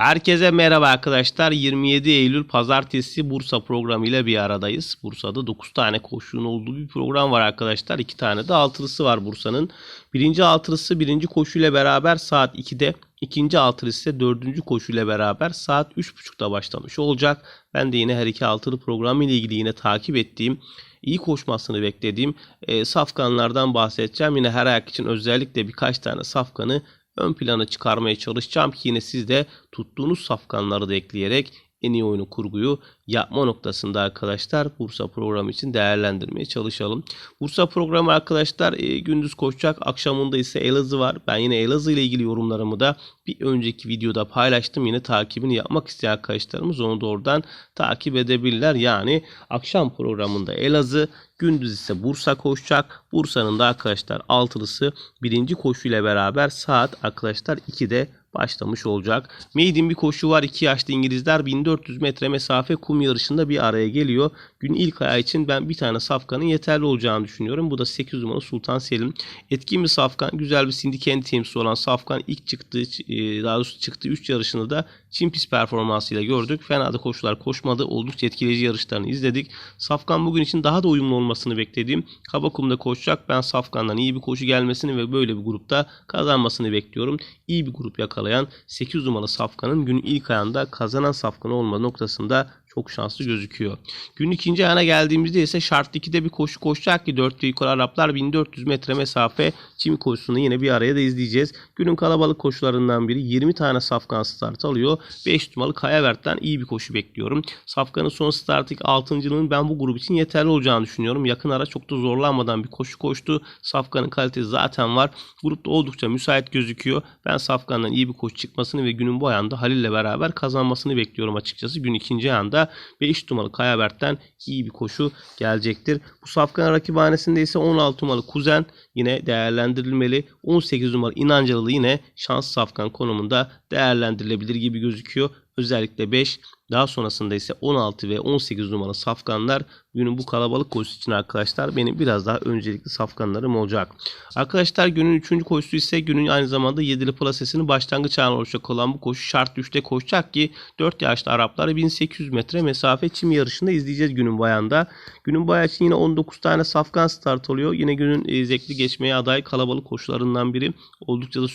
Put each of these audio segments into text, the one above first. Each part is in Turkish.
Herkese merhaba arkadaşlar. 27 Eylül Pazartesi Bursa programı ile bir aradayız. Bursa'da 9 tane koşunun olduğu bir program var arkadaşlar. 2 tane de altılısı var Bursa'nın. Birinci altılısı birinci koşuyla beraber saat 2'de. ikinci altılısı ise dördüncü koşuyla beraber saat 3.30'da başlamış olacak. Ben de yine her iki altılı programı ile ilgili yine takip ettiğim iyi koşmasını beklediğim e, safkanlardan bahsedeceğim. Yine her ayak için özellikle birkaç tane safkanı ön plana çıkarmaya çalışacağım ki yine siz de tuttuğunuz safkanları da ekleyerek en iyi oyunu kurguyu yapma noktasında arkadaşlar Bursa programı için değerlendirmeye çalışalım. Bursa programı arkadaşlar e, gündüz koşacak. Akşamında ise Elazığ var. Ben yine Elazığ ile ilgili yorumlarımı da bir önceki videoda paylaştım. Yine takibini yapmak isteyen arkadaşlarımız onu da oradan takip edebilirler. Yani akşam programında Elazığ, gündüz ise Bursa koşacak. Bursa'nın da arkadaşlar altılısı birinci koşuyla beraber saat arkadaşlar 2'de başlamış olacak. Maiden bir koşu var. 2 yaşlı İngilizler 1400 metre mesafe kum yarışında bir araya geliyor. Gün ilk ayağı için ben bir tane safkanın yeterli olacağını düşünüyorum. Bu da 8 numaralı Sultan Selim. Etkin bir safkan. Güzel bir Syndicate temsilcisi olan safkan ilk çıktığı e, daha doğrusu çıktığı 3 yarışını da Çin pist performansıyla gördük. Fena da koşular koşmadı. Oldukça etkileyici yarışlarını izledik. Safkan bugün için daha da uyumlu olmasını beklediğim Kabakum'da koşacak. Ben Safkan'dan iyi bir koşu gelmesini ve böyle bir grupta kazanmasını bekliyorum. İyi bir grup yakalayan 8 numaralı Safkan'ın günün ilk ayında kazanan Safkan olma noktasında çok şanslı gözüküyor. Gün ikinci ayağına geldiğimizde ise şart 2'de bir koşu koşacak ki 4 yukarı Araplar 1400 metre mesafe çim koşusunu yine bir araya da izleyeceğiz. Günün kalabalık koşularından biri 20 tane safkan start alıyor. 5 numaralı Kayavert'ten iyi bir koşu bekliyorum. Safkanın son start ilk 6.lığın ben bu grup için yeterli olacağını düşünüyorum. Yakın ara çok da zorlanmadan bir koşu koştu. Safkanın kalitesi zaten var. Grupta oldukça müsait gözüküyor. Ben Safkan'dan iyi bir koşu çıkmasını ve günün bu ayağında Halil ile beraber kazanmasını bekliyorum açıkçası. Gün ikinci ayağında 5 numaralı Kayabert'ten iyi bir koşu gelecektir. Bu safkan rakibhanesinde ise 16 numaralı Kuzen yine değerlendirilmeli. 18 numaralı İnancalı yine şans safkan konumunda değerlendirilebilir gibi gözüküyor. Özellikle 5 daha sonrasında ise 16 ve 18 numaralı safkanlar günün bu kalabalık koşusu için arkadaşlar benim biraz daha öncelikli safkanlarım olacak. Arkadaşlar günün 3. koşusu ise günün aynı zamanda 7'li plasesinin başlangıç anı olacak olan bu koşu şart 3'te koşacak ki 4 yaşlı Arapları 1800 metre mesafe çim yarışında izleyeceğiz günün bayanda. Günün bayağı için yine 19 tane safkan start oluyor. Yine günün e, zevkli geçmeye aday kalabalık koşularından biri. Oldukça da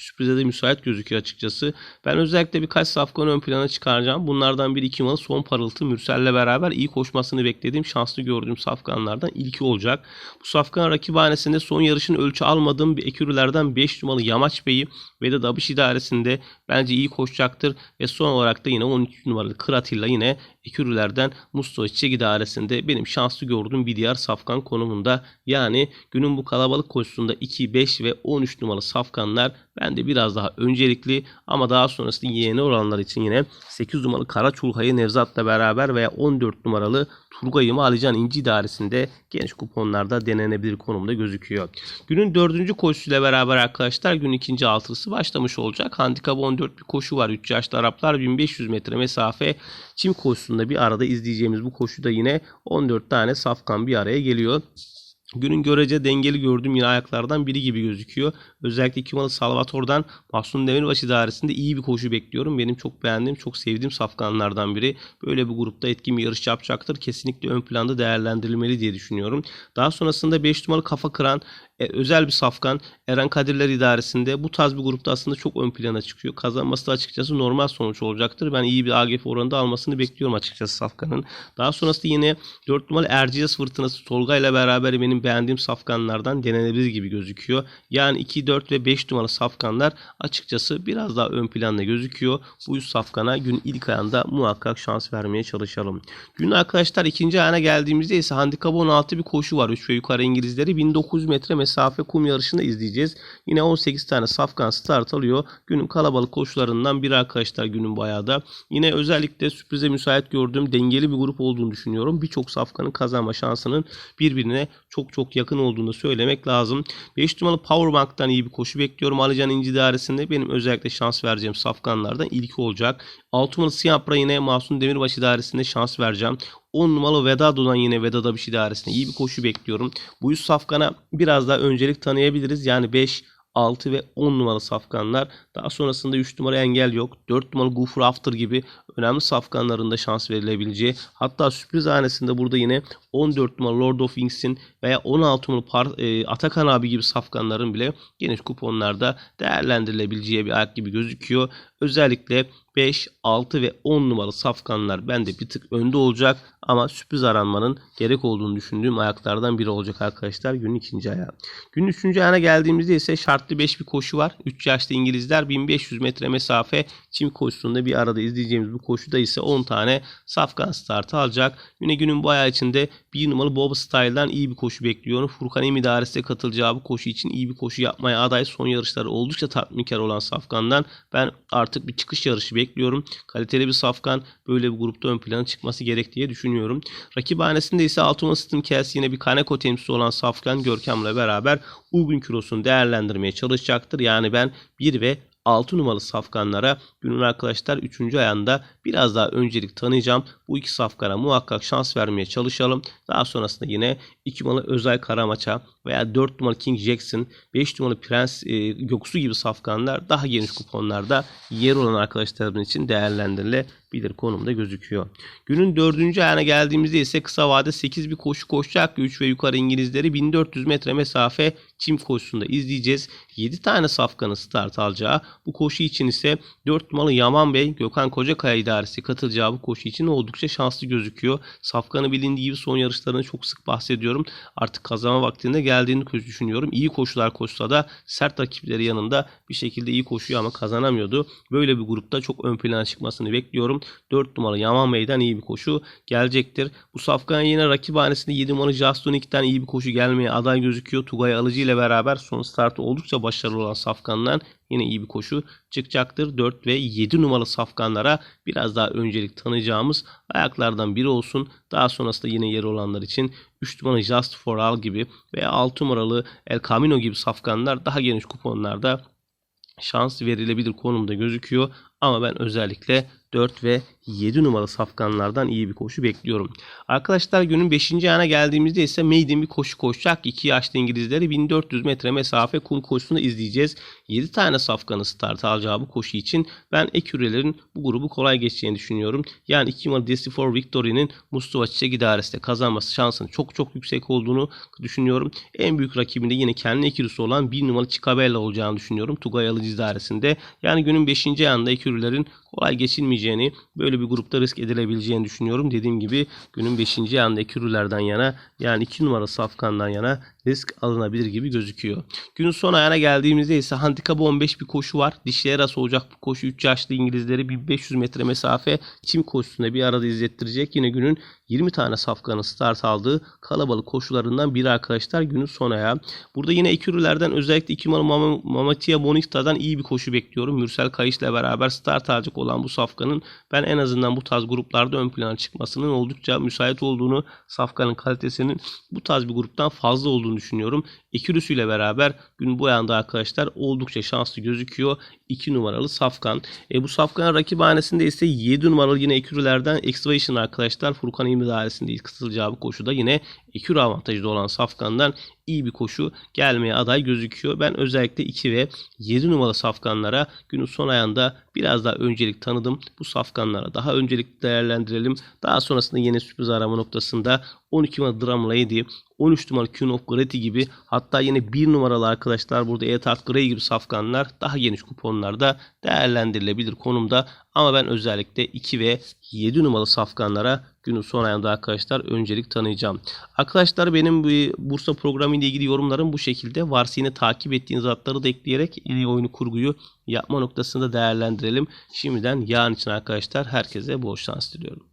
sürprize de müsait gözüküyor açıkçası. Ben özellikle birkaç safkan ön plana çıkaracağım. Bunlardan bir iki malı son parıltı Mürsel'le beraber iyi koşmasını beklediğim şanslı gördüğüm safkanlardan ilki olacak. Bu safkan rakibhanesinde son yarışın ölçü almadığım bir ekürülerden 5 numaralı Yamaç Bey'i ve de Dabış idaresinde bence iyi koşacaktır. Ve son olarak da yine 13 numaralı Kıratilla yine ekürülerden Mustafa Çiçek idaresinde benim şanslı gördüğüm bir diğer safkan konumunda. Yani günün bu kalabalık koşusunda 2, 5 ve 13 numaralı safkanlar ben de biraz daha öncelikli ama daha sonrasında yeğeni oranlar için yine 8 numaralı Kara Çulha'yı Nevzat'la beraber veya 14 numaralı Turgay'ımı Alican İnci idaresinde geniş kuponlarda denenebilir konumda gözüküyor. Günün dördüncü koşusuyla beraber arkadaşlar gün ikinci altılısı başlamış olacak. Handikap 14 bir koşu var. 3 yaşlı Araplar 1500 metre mesafe çim koşusunda bir arada izleyeceğimiz bu koşuda yine 14 tane safkan bir araya geliyor. Günün görece dengeli gördüğüm yine ayaklardan biri gibi gözüküyor. Özellikle Kimalı Salvator'dan Mahsun Demirbaş idaresinde iyi bir koşu bekliyorum. Benim çok beğendiğim, çok sevdiğim safkanlardan biri. Böyle bir grupta etkin bir yarış yapacaktır. Kesinlikle ön planda değerlendirilmeli diye düşünüyorum. Daha sonrasında 5 numaralı kafa kıran e, özel bir safkan Eren Kadirler idaresinde bu tarz bir grupta aslında çok ön plana çıkıyor. Kazanması da açıkçası normal sonuç olacaktır. Ben iyi bir AGF oranında almasını bekliyorum açıkçası safkanın. Daha sonrasında yine 4 numaralı Erciyes fırtınası Tolga ile beraber benim beğendiğim safkanlardan denenebilir gibi gözüküyor. Yani 2, 4 ve 5 numaralı safkanlar açıkçası biraz daha ön planda gözüküyor. Bu yüz safkana gün ilk ayında muhakkak şans vermeye çalışalım. Gün arkadaşlar ikinci ayına geldiğimizde ise handikap 16 bir koşu var. 3 ve yukarı İngilizleri 1900 metre mesafe kum yarışını izleyeceğiz. Yine 18 tane safkan start alıyor. Günün kalabalık koşularından biri arkadaşlar günün bayağı da. Yine özellikle sürprize müsait gördüğüm dengeli bir grup olduğunu düşünüyorum. Birçok safkanın kazanma şansının birbirine çok çok yakın olduğunu söylemek lazım. 5 numaralı Powerbank'tan iyi bir koşu bekliyorum. Alican İnci dairesinde benim özellikle şans vereceğim safkanlardan ilki olacak. 6 numaralı Siyapra yine Mahsun Demirbaş idaresinde şans vereceğim. 10 numaralı Vedado'dan yine Vedada bir şey idaresinde iyi bir koşu bekliyorum. Bu yüz safkana biraz daha öncelik tanıyabiliriz. Yani 5, 6 ve 10 numaralı safkanlar. Daha sonrasında 3 numara engel yok. 4 numaralı Goofer After gibi önemli safkanlarında şans verilebileceği. Hatta sürpriz hanesinde burada yine 14 numaralı Lord of Wings'in veya 16 numaralı e, Atakan abi gibi safkanların bile geniş kuponlarda değerlendirilebileceği bir ayak gibi gözüküyor. Özellikle 5, 6 ve 10 numaralı safkanlar bende bir tık önde olacak ama sürpriz aranmanın gerek olduğunu düşündüğüm ayaklardan biri olacak arkadaşlar günün ikinci ayağı. Günün üçüncü ayağına geldiğimizde ise şartlı 5 bir koşu var. 3 yaşlı İngilizler 1500 metre mesafe çim koşusunda bir arada izleyeceğimiz bu koşuda ise 10 tane safkan startı alacak. Yine günün bu ayağı içinde bir numaralı Bob Style'dan iyi bir koşu bekliyorum. Furkan Emi idaresine katılacağı bu koşu için iyi bir koşu yapmaya aday. Son yarışları oldukça tatminkar olan Safkan'dan ben artık bir çıkış yarışı bekliyorum. Kaliteli bir Safkan böyle bir grupta ön plana çıkması gerek diye düşünüyorum. Rakiphanesinde ise Altuma Stim Kels yine bir Kaneko temsilcisi olan Safkan Görkem'le beraber uygun kilosunu değerlendirmeye çalışacaktır. Yani ben 1 ve 6 numaralı safkanlara günün arkadaşlar 3. ayağında biraz daha öncelik tanıyacağım. Bu iki safkana muhakkak şans vermeye çalışalım. Daha sonrasında yine 2 numaralı Özay Karamaça veya 4 numaralı King Jackson, 5 numaralı Prens e, Göksu gibi safkanlar daha geniş kuponlarda yer olan arkadaşlarımız için değerlendirilebilir konumda gözüküyor. Günün 4. ayağına geldiğimizde ise kısa vade 8 bir koşu koşacak. 3 ve yukarı İngilizleri 1400 metre mesafe çim koşusunda izleyeceğiz. 7 tane safkanın start alacağı bu koşu için ise 4 numaralı Yaman Bey Gökhan Kocakaya idaresi katılacağı bu koşu için oldukça şanslı gözüküyor. Safkanı bilindiği gibi son yarışlarını çok sık bahsediyorum. Artık kazanma vaktinde geldiğini düşünüyorum. İyi koşular koşsa da sert rakipleri yanında bir şekilde iyi koşuyor ama kazanamıyordu. Böyle bir grupta çok ön plana çıkmasını bekliyorum. 4 numaralı Yaman Bey'den iyi bir koşu gelecektir. Bu Safkan yine rakiphanesinde 7 numaralı Jastonik'ten iyi bir koşu gelmeye aday gözüküyor. Tugay Alıcı ile beraber son startı oldukça başarılı olan Safkan'dan yine iyi bir koşu çıkacaktır. 4 ve 7 numaralı safkanlara biraz daha öncelik tanıyacağımız ayaklardan biri olsun. Daha sonrasında yine yeri olanlar için 3 numaralı Just for All gibi veya 6 numaralı El Camino gibi safkanlar daha geniş kuponlarda şans verilebilir konumda gözüküyor. Ama ben özellikle 4 ve 7 numaralı safkanlardan iyi bir koşu bekliyorum. Arkadaşlar günün 5. ayağına geldiğimizde ise Maiden bir koşu koşacak. 2 yaşlı İngilizleri 1400 metre mesafe kum koşusunu izleyeceğiz. 7 tane safkanı start alacağı bu koşu için ben ekürelerin bu grubu kolay geçeceğini düşünüyorum. Yani 2 numaralı Desi for Victory'nin Mustafa Çiçek idaresinde kazanması şansının çok çok yüksek olduğunu düşünüyorum. En büyük rakibinde yine kendi ekürüsü olan 1 numaralı Chicabella olacağını düşünüyorum. Tugay Alıcı idaresinde. Yani günün 5. ayağında ekürülerin kolay geçilmeyeceğini, böyle bir grupta risk edilebileceğini düşünüyorum. Dediğim gibi günün 5. ayağında ekürülerden yana yani 2 numara safkandan yana risk alınabilir gibi gözüküyor. Günün son ayağına geldiğimizde ise handikapı 15 bir koşu var. Dişli arası olacak bu koşu 3 yaşlı İngilizleri 1500 metre mesafe çim koşusunda bir arada izlettirecek. Yine günün 20 tane safkanın start aldığı kalabalık koşularından biri arkadaşlar günün son ayağı. Burada yine ekürülerden özellikle 2 numaralı Mamatia Bonista'dan iyi bir koşu bekliyorum. Mürsel Kayış'la beraber start alacak olan bu safkanın ben en azından bu tarz gruplarda ön plana çıkmasının oldukça müsait olduğunu, safkanın kalitesinin bu tarz bir gruptan fazla olduğunu düşünüyorum. İle beraber gün bu yanda arkadaşlar oldukça şanslı gözüküyor. 2 numaralı Safkan. E, bu Safkan rakibhanesinde ise 7 numaralı yine Ekürülerden Extravision arkadaşlar. Furkan İlmi dairesinde bu koşuda yine Ekürü avantajlı olan Safkan'dan iyi bir koşu gelmeye aday gözüküyor. Ben özellikle 2 ve 7 numaralı safkanlara günün son ayında biraz daha öncelik tanıdım. Bu safkanlara daha öncelik değerlendirelim. Daha sonrasında yeni sürpriz arama noktasında 12 numaralı Drum Lady, 13 numaralı Queen of Grety gibi hatta yine 1 numaralı arkadaşlar burada Etat Grey gibi safkanlar daha geniş kuponlarda değerlendirilebilir konumda. Ama ben özellikle 2 ve 7 numaralı safkanlara günün son ayında arkadaşlar öncelik tanıyacağım. Arkadaşlar benim bu Bursa programı ile ilgili yorumlarım bu şekilde. Varsa yine takip ettiğiniz atları da ekleyerek iyi oyunu kurguyu yapma noktasında değerlendirelim. Şimdiden yarın için arkadaşlar herkese bol şans diliyorum.